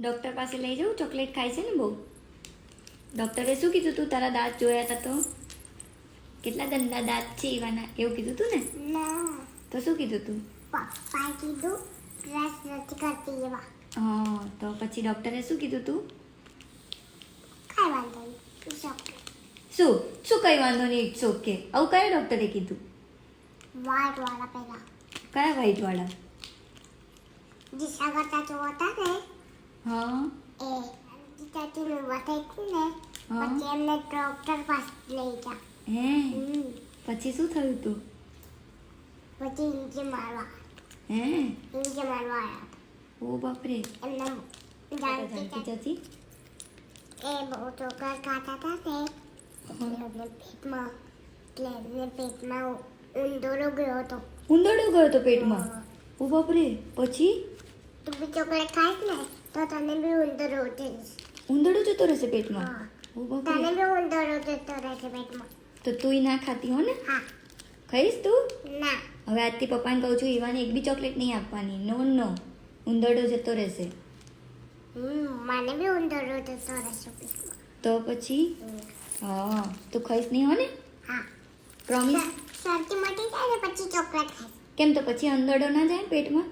Doctor પાસે લઈ જાઉં ચોકલેટ ખાય છે ને બહુ. ડૉક્ટરે શું કીધું તું? તારા દાંત જોયા હતા તો? કેટલા ગંદા દાંત છે એવાના? એવું કીધું તું ને? તો શું કીધું તું? પપ્પાએ કીધું બ્રશ નથી કરતી એવા. હા તો પછી ડૉક્ટરે શું કીધું તું? કાંઈ વાંધો નહીં શું? શું કંઈ વાંધો નહીં ઇટ્સ ઓકે આવું કયા ડૉક્ટરે કીધું? વ્હાઈટ વાળા પહેલા. કયા વ્હાઈટવાળા વાળા? જે સાગરતા હતા ને હા. એ મેં બતાવી ને પછી એમને ડોક્ટર પાસે લઈ જા હે. પછી શું થયું તું? પછી ઇન્જે મારવા. હે? ઇન્જે મારવા આવ્યા ઓ બાપરે. એમને જાતી? એ બહુ ચોકલેટ ખાતા હતા ને એટલે પેટમાં એટલે એમને પેટમાં ઉંદરો ગયો હતો. ઉંદરો ગયો તો પેટમાં? ઓ બાપરે પછી? તું બી ચોકલેટ ખાઈશ ને? તો તને બી ઉંદરો ઉતરીશ ઉંદરો જતો રહેશે પેટમાં તને બી ઉંદરો જતો રહેશે પેટમાં તો તુંય ના ખાતી હો ને હા ખાઈશ તું ના હવે આજથી પપ્પાને કહું છું ઈવાને એક બી ચોકલેટ નહીં આપવાની નો નો ઉંદરડો જતો રહેશે મને બી ઉંદરો જતો રહેશે તો પછી હા તું ખાઈશ નહીં હો ને હા પ્રોમિસ સરતી મટી જાય ને પછી ચોકલેટ ખાઈશ કેમ તો પછી ઉંદરડો ના જાય પેટમાં